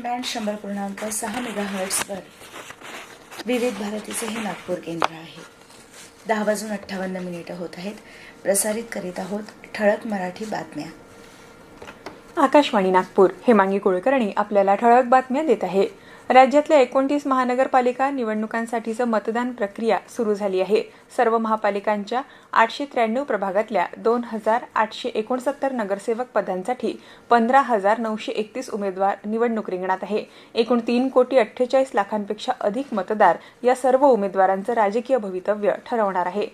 M band शंभर पूर्णांक सहा मेगा हर्ट्सवर विविध भारतीचे हे नागपूर केंद्र आहे. दहा वाजून अठ्ठावन्न मिनिटं होत आहेत. प्रसारित करीत आहोत ठळक मराठी बातम्या. आकाशवाणी नागपूर हेमांगी कुलकर्णी आपल्याला ठळक बातम्या देत आहे. राज्यातल्या एकोणतीस महानगरपालिका निवडणुकांसाठीचं मतदान प्रक्रिया सुरू झाली आहे. सर्व महापालिकांच्या आठशे त्र्याण्णव प्रभागातल्या दोन हजार आठशे एकोणसत्तर नगरसेवक पदांसाठी पंधरा हजार नऊशे एकतीस उमेदवार निवडणूक रिंगणात आहे. एकूण तीन कोटी अठ्ठेचाळीस लाखांपेक्षा अधिक मतदार या सर्व उमेदवारांचं राजकीय भवितव्य ठरवणार आहे.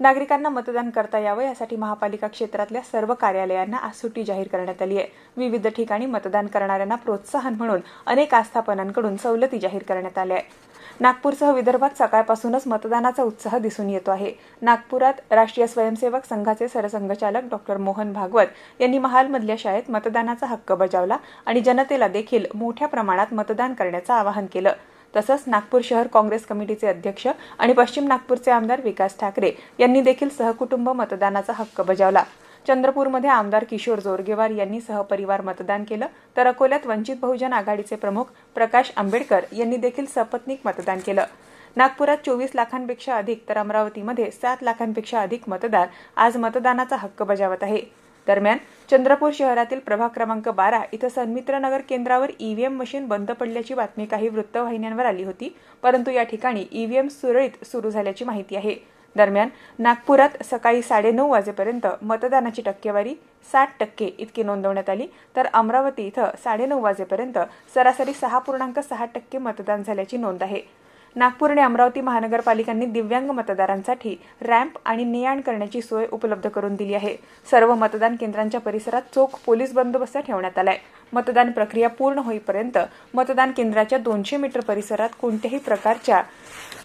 नागरिकांना मतदान करता यावं यासाठी महापालिका क्षेत्रातल्या सर्व कार्यालयांना आज सुट्टी जाहीर करण्यात आली आहे. विविध ठिकाणी मतदान करणाऱ्यांना प्रोत्साहन म्हणून अनेक आस्थापनांकडून सवलती जाहीर करण्यात आल्या आहेत. नागपूरसह विदर्भात सकाळपासूनच मतदानाचा उत्साह दिसून येतो आहे. नागपुरात राष्ट्रीय स्वयंसेवक संघाचे सरसंघचालक डॉक्टर मोहन भागवत यांनी महालमधल्या शाळेत मतदानाचा हक्क बजावला आणि जनतेला देखील मोठ्या प्रमाणात मतदान करण्याचं आवाहन केलं. तसंच नागपूर शहर काँग्रेस कमिटीचे अध्यक्ष आणि पश्चिम नागपूरचे आमदार विकास ठाकरे यांनी देखील सहकुटुंब मतदानाचा हक्क बजावला. चंद्रपूरमध्ये आमदार किशोर जोरगेवार यांनी सहपरिवार मतदान केलं तर अकोल्यात वंचित बहुजन आघाडीचे प्रमुख प्रकाश आंबेडकर यांनी देखील सपत्नीक मतदान केलं. नागपुरात चोवीस लाखांपेक्षा अधिक तर अमरावतीमध्ये सात लाखांपेक्षा अधिक मतदार आज मतदानाचा हक्क बजावत आहे. दरम्यान चंद्रपूर शहरातील प्रभाग क्रमांक बारा इथं सन्मित्रनगर केंद्रावर ईव्हीएम मशीन बंद पडल्याची बातमी काही वृत्तवाहिन्यांवर आली होती. परंतु या ठिकाणी ईव्हीएम सुरळीत सुरू झाल्याची माहिती आहे. दरम्यान नागपुरात सकाळी साडेनऊ वाजेपर्यंत मतदानाची टक्केवारी साठ टक्के इतकी नोंदवण्यात आली. तर अमरावती इथं साडेनऊ वाजेपर्यंत सरासरी सहा पूर्णांक सहा टक्के मतदान झाल्याची नोंद आहे. नागपूर आणि अमरावती महानगरपालिकांनी दिव्यांग मतदारांसाठी रॅम्प आणि ने आण करण्याची सोय उपलब्ध करून दिली आहे. सर्व मतदान केंद्रांच्या परिसरात चोख पोलीस बंदोबस्त ठेवण्यात आलाय. मतदान प्रक्रिया पूर्ण होईपर्यंत मतदान केंद्राच्या दोनशे मीटर परिसरात कोणत्याही प्रकारच्या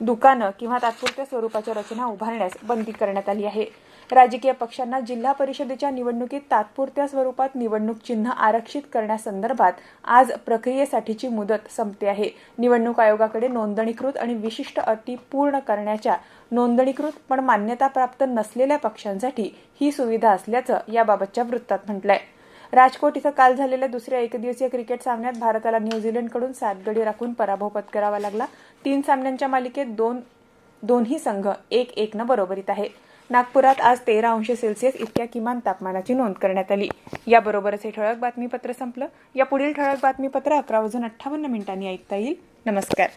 दुकानं किंवा तात्पुरत्या स्वरूपाच्या रचना उभारण्यास बंदी करण्यात आली आहे. राजकीय पक्षांना जिल्हा परिषदेच्या निवडणुकीत तात्पुरत्या स्वरूपात निवडणूक चिन्ह आरक्षित करण्यासंदर्भात आज प्रक्रियेसाठीची मुदत संपते आहे. निवडणूक आयोगाकडे नोंदणीकृत आणि विशिष्ट अटी पूर्ण करण्याच्या नोंदणीकृत पण मान्यताप्राप्त नसलेल्या पक्षांसाठी ही सुविधा असल्याचं याबाबतच्या वृत्तात म्हटलं आहे राजकोट इथं काल झालेल्या दुसऱ्या एकदिवसीय क्रिकेट सामन्यात भारताला न्यूझीलंडकडून सात गडी राखून पराभव पत्करावा लागला. तीन सामन्यांच्या मालिकेत दोन दोन्ही संघ एक एकनं बरोबरीत आहे नागपुरात आज तेरा अंश सेल्सिअस इतक्या किमान तापमानाची नोंद करण्यात आली. याबरोबरच हे ठळक बातमीपत्र संपलं. या पुढील ठळक बातमीपत्र अकरा वाजून अठ्ठावन्न मिनिटांनी ऐकता येईल. नमस्कार.